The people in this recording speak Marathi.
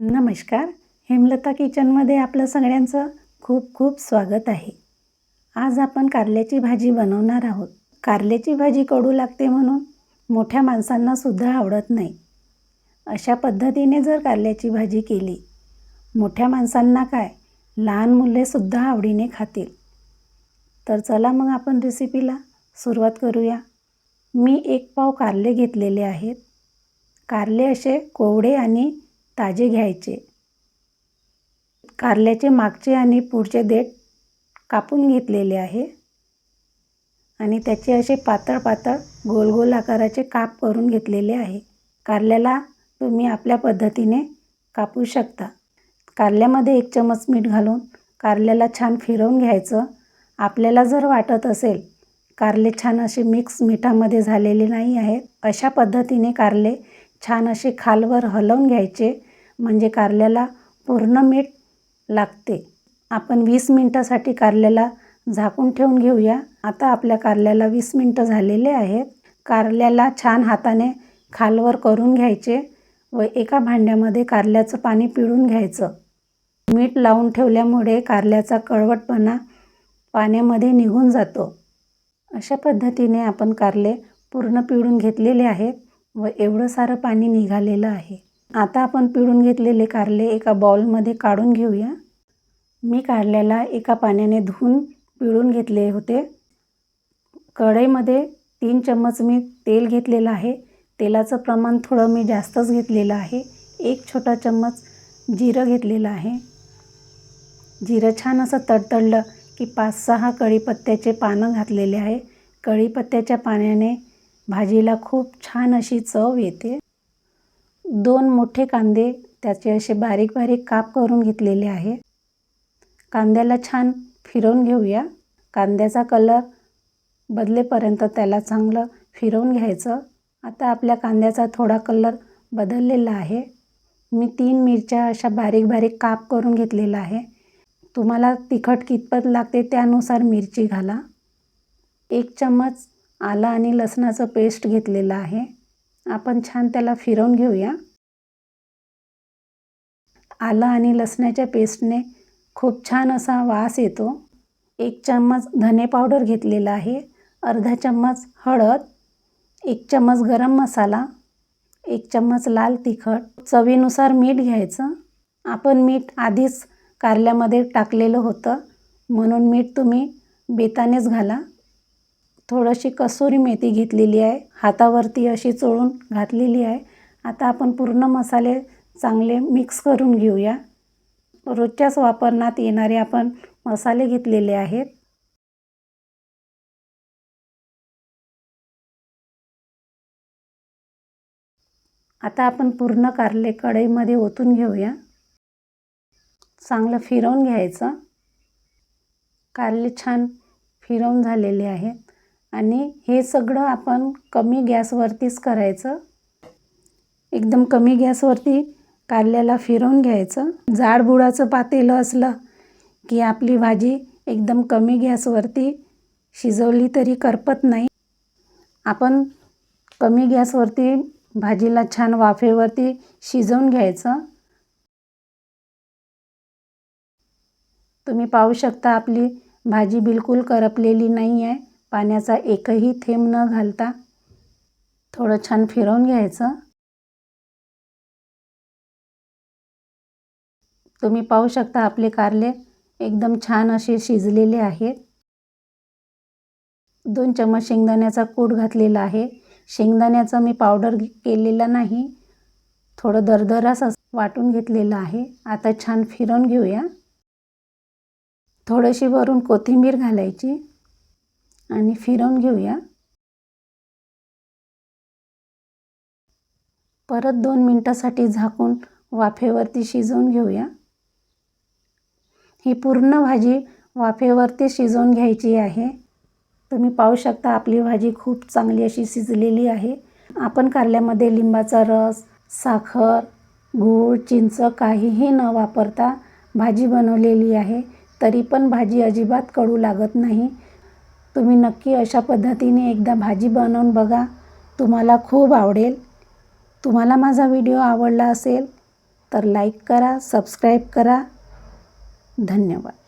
नमस्कार हेमलता किचनमध्ये आपलं सगळ्यांचं खूप खूप स्वागत आहे. आज आपण कारल्याची भाजी बनवणार आहोत. कारल्याची भाजी कडू लागते म्हणून मोठ्या माणसांना सुद्धा आवडत नाही. अशा पद्धतीने जर कारल्याची भाजी केली मोठ्या माणसांना काय लहान मुलेसुद्धा आवडीने खातील. तर चला मग आपण रेसिपीला सुरुवात करूया. मी एक पाव कारले घेतलेले आहेत. कारले असे कोवडे आणि ताजे घ्यायचे. कारल्याचे मागचे आणि पुढचे देठ कापून घेतलेले आहे. आणि त्याचे असे पातळ पातळ गोल गोल आकाराचे काप करून घेतलेले आहे. कारल्याला तुम्ही आपल्या पद्धतीने कापू शकता. कारल्यामध्ये एक चमच मीठ घालून कारल्याला छान फिरवून घ्यायचं. आपल्याला जर वाटत असेल कारले छान असे मिक्स मिठामध्ये झालेले नाही आहेत अशा पद्धतीने कारले छान असे खालवर हलवून घ्यायचे. म्हणजे कारल्याला पूर्ण मीठ लागते. आपण वीस मिनटासाठी कारल्याला झाकून ठेवून घेऊया. आता आपल्या कारल्याला वीस मिनटं झालेले आहेत. कारल्याला छान हाताने खालवर करून घ्यायचे व एका भांड्यामध्ये कारल्याचं पाणी पिळून घ्यायचं. मीठ लावून ठेवल्यामुळे कारल्याचा कळवटपणा पाण्यामध्ये निघून जातो. अशा पद्धतीने आपण कारले पूर्ण पिळून घेतलेले आहेत व एवढं सारं पाणी निघालेलं आहे. आता आपण पिळून घेतलेले कारले एका बाउलमध्ये काढून घेऊया. मी कारल्याला एका पाण्याने धुवून पिळून घेतले होते. कढईमध्ये तीन चम्मच मी तेल घेतलेलं आहे. तेलाचं प्रमाण थोडं मी जास्तच घेतलेलं आहे. एक छोटा चम्मच जिरं घेतलेलं आहे. जिरं छान असं तडतडलं की पाच सहा कढीपत्त्याचे पानं घातलेले आहे. कढीपत्त्याच्या पाण्याने भाजीला खूप छान अशी चव येते. दोन मोठे कांदे त्याचे असे बारीक बारीक काप करून घेतलेले आहे. कांद्याला छान फिरवून घेऊया. कांद्याचा कलर बदलेपर्यंत त्याला चांगलं फिरवून घ्यायचं. आता आपल्या कांद्याचा थोडा कलर बदललेला आहे. मी तीन मिरच्या अशा बारीक बारीक काप करून घेतलेला आहे. तुम्हाला तिखट कितपत लागते त्यानुसार मिरची घाला. एक चम्मच आला आणि लसणाचं पेस्ट घेतलेलं आहे. आपण छान त्याला फिरवून घेऊया. आलं आणि लसणाच्या पेस्टने खूप छान असा वास येतो. एक चम्मच धने पावडर घेतलेला आहे. अर्धा चम्मच हळद एक चम्मच गरम मसाला एक चम्मच लाल तिखट. चवीनुसार मीठ घ्यायचं. आपण मीठ आधीच कारल्यामध्ये टाकलेलं होतं. म्हणून मीठ तुम्ही बेतानेच घाला. थोडीशी कसुरी मेथी घेतलेली आहे. हातावरती अशी चोळून घातलेली आहे. आता आपण पूर्ण मसाले चांगले मिक्स करून घेऊया. रोजच्याच वापरण्यात येणारे आपण मसाले घेतलेले आहेत. आता आपण पूर्ण कारले कढईमध्ये ओतून घेऊया. चांगलं फिरवून घ्यायचं. कारले छान फिरवून झालेले आहेत. आणि हे सगळं आपण कमी गॅसवरतीच करायचं. एकदम कमी गॅसवरती कारल्याला फिरवून घ्यायचं. जाड बुडाचं पातेलं असलं की आपली भाजी एकदम कमी गॅसवरती शिजवली तरी करपत नाही. आपण कमी गॅसवरती भाजीला छान वाफेवरती शिजवून घ्यायचं. तुम्ही पाहू शकता आपली भाजी बिलकुल करपलेली नाही आहे पाण्याचा एकही थेंब न घालता थोडं छान फिरवून घ्यायचं. तुम्ही पाहू शकता आपले कारले एकदम छान असे शिजलेले आहेत. दोन चम्मच शेंगदाण्याचा कूट घातलेला आहे. शेंगदाण्याचं मी पावडर केलेला नाही थोडं दरदरास वाटून घेतलेलं आहे. आता छान फिरवून घेऊया. थोडीशी वरून कोथिंबीर घालायची. आणि फिरवून घेऊया. परत दोन मिनटासाठी झाकून वाफेवरती शिजवून घेऊया. ही पूर्ण भाजी वाफेवरती शिजवून घ्यायची आहे. तुम्ही पाहू शकता आपली भाजी खूप चांगली अशी शिजलेली आहे. आपण कारल्यामध्ये लिंबाचा रस साखर गूळ चिंच काहीही न वापरता भाजी बनवलेली आहे. तरी पण भाजी अजिबात कडू लागत नाही. तुम्ही नक्की अशा पद्धतीने एकदा भाजी बनवून बघा. तुम्हाला खूप आवडेल. तुम्हाला माझा व्हिडिओ आवडला असेल तर लाईक करा सबस्क्राईब करा. धन्यवाद.